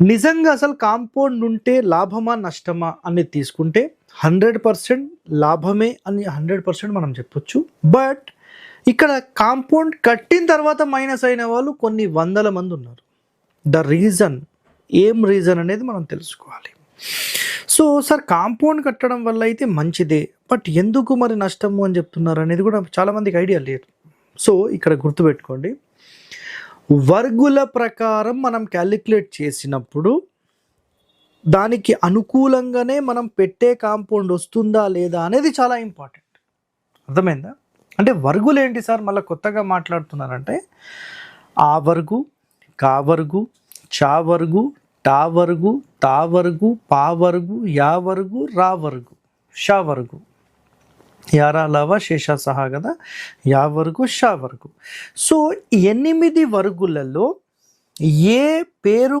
నిజంగా అసలు కాంపౌండ్ ఉంటే లాభమా నష్టమా అనేది తీసుకుంటే హండ్రెడ్ పర్సెంట్ లాభమే అని హండ్రెడ్ పర్సెంట్ మనం చెప్పొచ్చు. బట్ ఇక్కడ కాంపౌండ్ కట్టిన తర్వాత మైనస్ అయిన వాళ్ళు కొన్ని వందల మంది ఉన్నారు. ద రీజన్ ఏం రీజన్ అనేది మనం తెలుసుకోవాలి. సో సార్ కాంపౌండ్ కట్టడం వల్ల అయితే మంచిదే బట్ ఎందుకు మరి నష్టము అని చెప్తున్నారు అనేది కూడా చాలామందికి ఐడియా లేదు. సో ఇక్కడ గుర్తుపెట్టుకోండి. వర్గుల ప్రకారం మనం క్యాలిక్యులేట్ చేసినప్పుడు దానికి అనుకూలంగానే మనం పెట్టే కాంపౌండ్ వస్తుందా లేదా అనేది చాలా ఇంపార్టెంట్. అర్థమైందా? అంటే వర్గులు ఏంటి సార్? మళ్ళీ కొత్తగా మాట్లాడుతున్నారంటే ఆ వర్గు కా వర్గు చా వర్గు టా వర్గు తా వర్గు పా వర్గు యా వర్గు రా వర్గు షా వర్గు. యారా లవ శేష సహా కదా యా వరకు షా వరకు. సో ఎనిమిది వరుగులలో ఏ పేరు